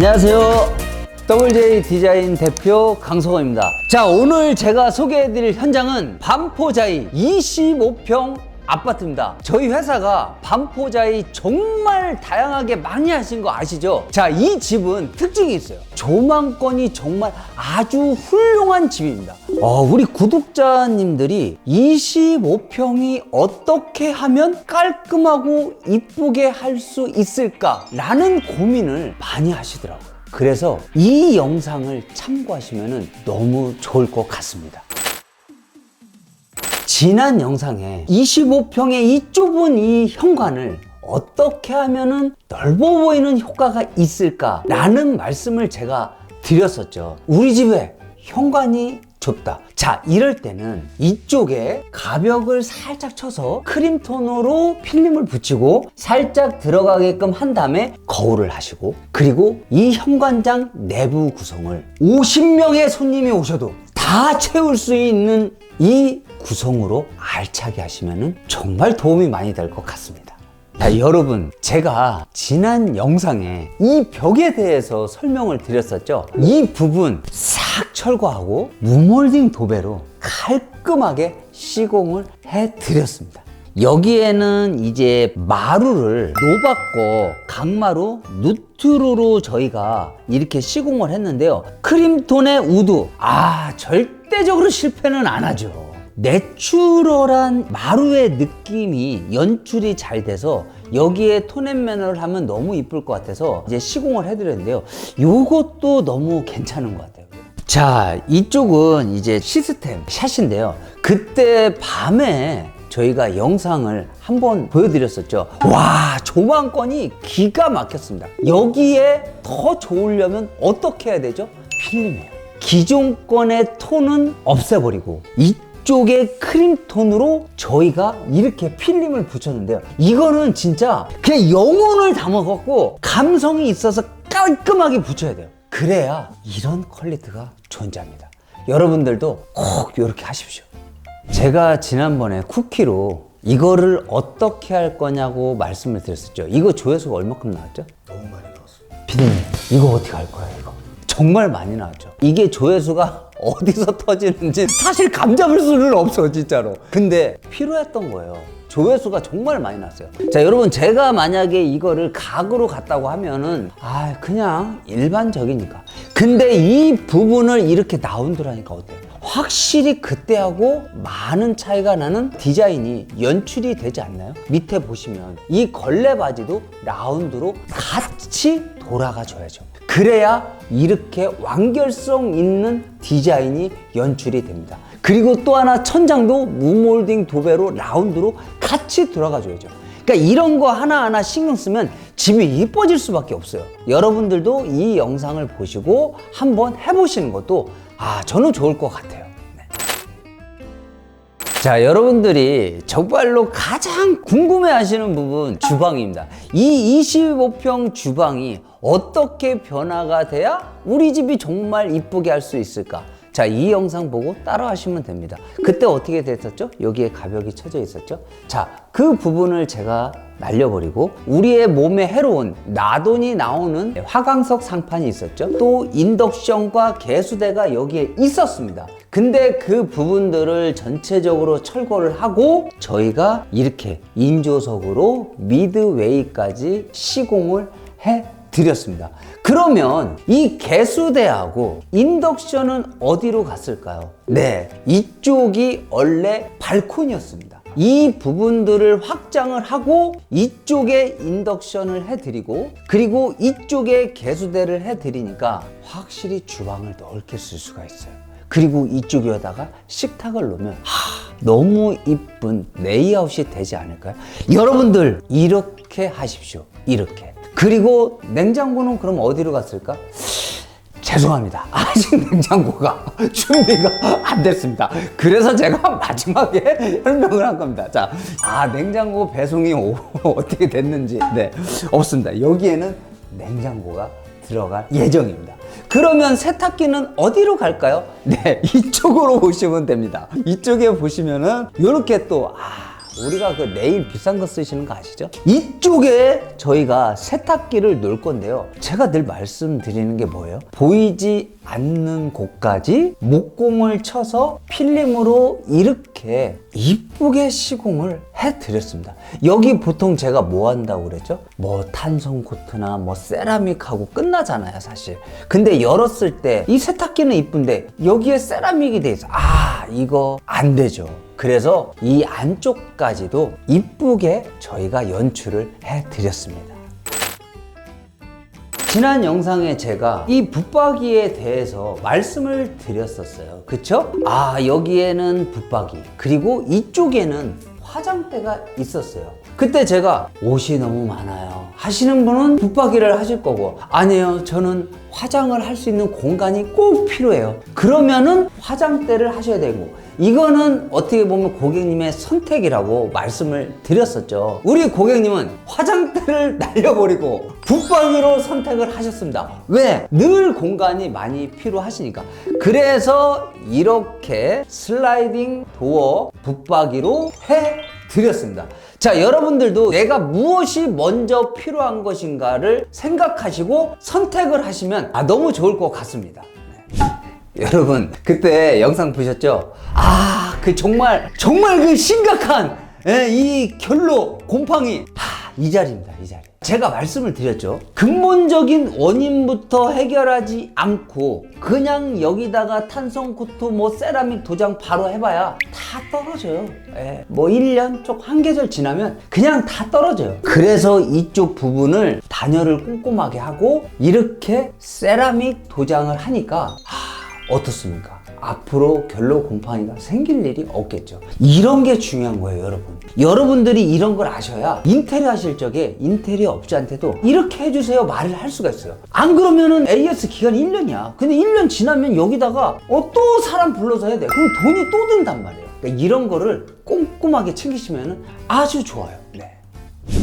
안녕하세요. WJ 디자인 대표 강성호입니다. 자, 오늘 제가 소개해드릴 현장은 반포자이 25평 아파트입니다. 저희 회사가 반포자이 정말 다양하게 많이 하신 거 아시죠? 자, 이 집은 특징이 있어요. 조망권이 정말 아주 훌륭한 집입니다. 어, 우리 구독자님들이 25평이 어떻게 하면 깔끔하고 이쁘게 할 수 있을까라는 고민을 많이 하시더라고요. 그래서 이 영상을 참고하시면 너무 좋을 것 같습니다. 지난 영상에 25평의 이 좁은 이 현관을 어떻게 하면은 넓어 보이는 효과가 있을까라는 말씀을 제가 드렸었죠. 우리 집에 현관이 좁다. 자, 이럴 때는 이쪽에 가벽을 살짝 쳐서 크림톤으로 필름을 붙이고 살짝 들어가게끔 한 다음에 거울을 하시고 그리고 이 현관장 내부 구성을 50명의 손님이 오셔도 다 채울 수 있는 이 구성으로 알차게 하시면 정말 도움이 많이 될 것 같습니다. 자, 여러분, 제가 지난 영상에 이 벽에 대해서 설명을 드렸었죠. 이 부분 싹 철거하고 무몰딩 도배로 깔끔하게 시공을 해 드렸습니다. 여기에는 이제 마루를 노박고 강마루 누트루로 저희가 이렇게 시공을 했는데요. 크림톤의 우드. 아, 절대적으로 실패는 안 하죠. 내추럴한 마루의 느낌이 연출이 잘 돼서 여기에 톤앤매너를 하면 너무 이쁠 것 같아서 이제 시공을 해드렸는데요. 요것도 너무 괜찮은 것 같아요. 자, 이쪽은 이제 시스템 샷인데요. 그때 밤에 저희가 영상을 한번 보여드렸었죠. 와, 조망권이 기가 막혔습니다. 여기에 더 좋으려면 어떻게 해야 되죠? 필름이에요. 기존 건의 톤은 없애버리고 이 쪽에 크림톤으로 저희가 이렇게 필름을 붙였는데요. 이거는 진짜 그냥 영혼을 담아갖고 감성이 있어서 깔끔하게 붙여야 돼요. 그래야 이런 퀄리티가 존재합니다. 여러분들도 꼭 이렇게 하십시오. 제가 지난번에 쿠키로 이거를 어떻게 할 거냐고 말씀을 드렸었죠. 이거 조회수가 얼마큼 나왔죠? 너무 많이 나왔어요. 피디님, 이거 어떻게 할 거예요, 이거? 정말 많이 나왔죠. 이게 조회수가 어디서 터지는지 사실 감잡을 수는 없어, 진짜로. 근데 필요했던 거예요. 조회수가 정말 많이 났어요. 자, 여러분, 제가 만약에 이거를 각으로 갔다고 하면은, 아, 그냥 일반적이니까. 근데 이 부분을 이렇게 나온드라니까 어때요? 확실히 그때하고 많은 차이가 나는 디자인이 연출이 되지 않나요? 밑에 보시면 이 걸레 바지도 라운드로 같이 돌아가 줘야죠. 그래야 이렇게 완결성 있는 디자인이 연출이 됩니다. 그리고 또 하나 천장도 무몰딩 도배로 라운드로 같이 돌아가 줘야죠. 그러니까 이런 거 하나하나 신경 쓰면 집이 이뻐질 수밖에 없어요. 여러분들도 이 영상을 보시고 한번 해보시는 것도 아, 저는 좋을 것 같아요. 네. 자, 여러분들이 정말로 가장 궁금해 하시는 부분 주방입니다. 이 25평 주방이 어떻게 변화가 돼야 우리 집이 정말 이쁘게 할 수 있을까? 자, 이 영상 보고 따라 하시면 됩니다. 그때 어떻게 됐었죠? 여기에 가벽이 쳐져 있었죠? 자, 그 부분을 제가 날려버리고 우리의 몸에 해로운 나돈이 나오는 화강석 상판이 있었죠. 또 인덕션과 개수대가 여기에 있었습니다. 근데 그 부분들을 전체적으로 철거를 하고 저희가 이렇게 인조석으로 미드웨이까지 시공을 해 드렸습니다. 그러면 이 개수대하고 인덕션은 어디로 갔을까요? 네, 이쪽이 원래 발코니였습니다. 이 부분들을 확장을 하고 이쪽에 인덕션을 해드리고 그리고 이쪽에 개수대를 해드리니까 확실히 주방을 넓게 쓸 수가 있어요. 그리고 이쪽에다가 식탁을 놓으면 하, 너무 이쁜 레이아웃이 되지 않을까요? 여러분들 이렇게 하십시오. 이렇게. 그리고 냉장고는 그럼 어디로 갔을까? 죄송합니다. 아직 냉장고가 준비가 안 됐습니다. 그래서 제가 마지막에 설명을 한 겁니다. 자, 아, 냉장고 배송이 오- 어떻게 됐는지. 네, 없습니다. 여기에는 냉장고가 들어갈 예정입니다. 그러면 세탁기는 어디로 갈까요? 네, 이쪽으로 보시면 됩니다. 이쪽에 보시면은 이렇게 또, 아, 우리가 그 네일 비싼 거 쓰시는 거 아시죠? 이쪽에 저희가 세탁기를 놓을 건데요. 제가 늘 말씀드리는 게 뭐예요? 보이지 않는 곳까지 목공을 쳐서 필름으로 이렇게 이쁘게 시공을 해드렸습니다. 여기 보통 제가 뭐 한다고 그랬죠? 뭐 탄성 코트나 뭐 세라믹하고 끝나잖아요, 사실. 근데 열었을 때 이 세탁기는 이쁜데 여기에 세라믹이 돼 있어. 아, 이거 안 되죠. 그래서 이 안쪽까지도 이쁘게 저희가 연출을 해드렸습니다. 지난 영상에 제가 이 붙박이에 대해서 말씀을 드렸었어요. 그쵸? 아, 여기에는 붙박이. 그리고 이쪽에는 화장대가 있었어요. 그때 제가 옷이 너무 많아요. 하시는 분은 붙박이를 하실 거고, 아니에요. 저는 화장을 할 수 있는 공간이 꼭 필요해요. 그러면은 화장대를 하셔야 되고, 이거는 어떻게 보면 고객님의 선택이라고 말씀을 드렸었죠. 우리 고객님은 화장대를 날려버리고 붙박이로 선택을 하셨습니다. 왜? 늘 공간이 많이 필요하시니까. 그래서 이렇게 슬라이딩 도어 붙박이로 해 드렸습니다. 자, 여러분들도 내가 무엇이 먼저 필요한 것인가를 생각하시고 선택을 하시면 아, 너무 좋을 것 같습니다. 네. 여러분 그때 영상 보셨죠? 아 그 정말 정말 그 심각한 예, 이 결로 곰팡이. 하, 이 자리입니다 이 자리. 제가 말씀을 드렸죠. 근본적인 원인부터 해결하지 않고 그냥 여기다가 탄성 코트 뭐 세라믹 도장 바로 해봐야 다 떨어져요. 예, 뭐 1년 쪽 한 계절 지나면 그냥 다 떨어져요. 그래서 이쪽 부분을 단열을 꼼꼼하게 하고 이렇게 세라믹 도장을 하니까 하, 어떻습니까? 앞으로 결로 곰팡이가 생길 일이 없겠죠. 이런 게 중요한 거예요, 여러분. 여러분들이 이런 걸 아셔야 인테리어 하실 적에 인테리어 업자한테도 이렇게 해주세요 말을 할 수가 있어요. 안 그러면은 AS 기간이 1년이야. 근데 1년 지나면 여기다가 어, 또 사람 불러서 해야 돼. 그럼 돈이 또 든단 말이에요. 그러니까 이런 거를 꼼꼼하게 챙기시면 아주 좋아요. 네.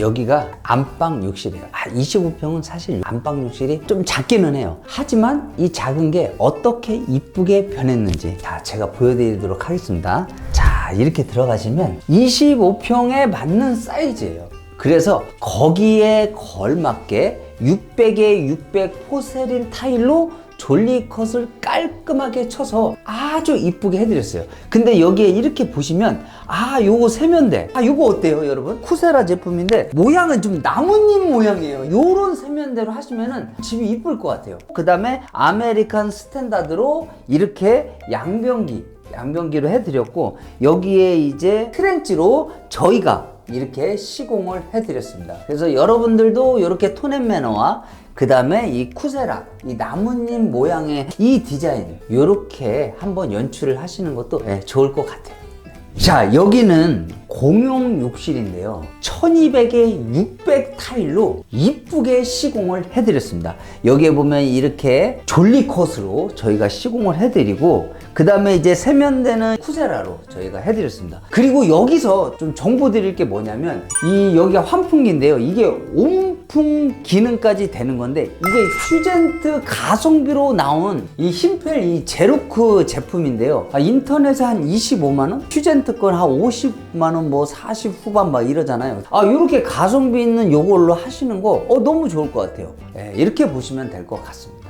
여기가 안방 욕실이에요. 아, 25평은 사실 안방 욕실이 좀 작기는 해요. 하지만 이 작은 게 어떻게 이쁘게 변했는지 다 제가 보여드리도록 하겠습니다. 자, 이렇게 들어가시면 25평에 맞는 사이즈예요. 그래서 거기에 걸맞게 600에 600 포세린 타일로 졸리컷을 깔끔하게 쳐서 아주 이쁘게 해드렸어요. 근데 여기에 이렇게 보시면 아 요거 세면대 아 요거 어때요 여러분? 쿠세라 제품인데 모양은 좀 나뭇잎 모양이에요. 요런 세면대로 하시면은 집이 이쁠 것 같아요. 그 다음에 아메리칸 스탠다드로 이렇게 양변기 양변기로 해드렸고 여기에 이제 트렌치로 저희가 이렇게 시공을 해드렸습니다. 그래서 여러분들도 이렇게 톤앤 매너와 그 다음에 이 쿠세라, 이 나뭇잎 모양의 이 디자인, 이렇게 한번 연출을 하시는 것도 네, 좋을 것 같아요. 자, 여기는 공용 욕실인데요. 1200에 600 타일로 이쁘게 시공을 해드렸습니다. 여기에 보면 이렇게 졸리컷으로 저희가 시공을 해드리고, 그 다음에 이제 세면대는 쿠세라로 저희가 해드렸습니다. 그리고 여기서 좀 정보 드릴 게 뭐냐면, 이 여기가 환풍기인데요. 이게 온풍 기능까지 되는 건데, 이게 휴젠트 가성비로 나온 이 힘펠 이 제로크 제품인데요. 아, 인터넷에 한 25만원? 휴젠트 건 한 50만 원, 뭐 40 후반 막 이러잖아요. 아, 이렇게 가성비 있는 요걸로 하시는 거, 어, 너무 좋을 것 같아요. 예, 이렇게 보시면 될 것 같습니다.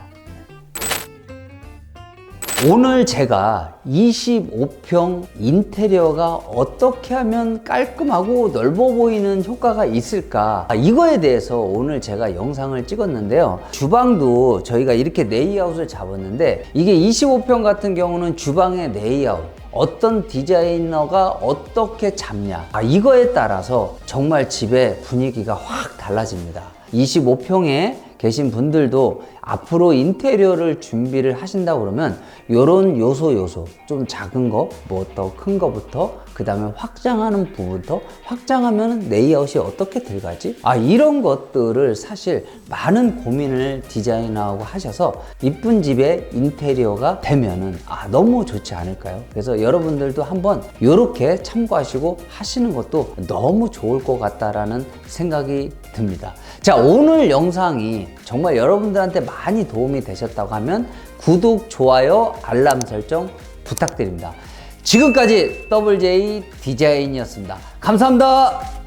오늘 제가 25평 인테리어가 어떻게 하면 깔끔하고 넓어 보이는 효과가 있을까? 아, 이거에 대해서 오늘 제가 영상을 찍었는데요. 주방도 저희가 이렇게 레이아웃을 잡았는데 이게 25평 같은 경우는 주방의 레이아웃 어떤 디자이너가 어떻게 잡냐? 아, 이거에 따라서 정말 집의 분위기가 확 달라집니다 25평에 계신 분들도 앞으로 인테리어를 준비를 하신다 그러면 요런 요소 요소 좀 작은 거 뭐 더 큰 거부터 그 다음에 확장하는 부분부터 확장하면 레이아웃이 어떻게 들어가지? 아 이런 것들을 사실 많은 고민을 디자이너하고 하셔서 이쁜 집의 인테리어가 되면은 아 너무 좋지 않을까요? 그래서 여러분들도 한번 요렇게 참고하시고 하시는 것도 너무 좋을 것 같다라는 생각이 듭니다. 자 오늘 영상이 정말 여러분들한테 많이 도움이 되셨다고 하면 구독, 좋아요, 알람 설정 부탁드립니다. 지금까지 WJ 디자인이었습니다. 감사합니다.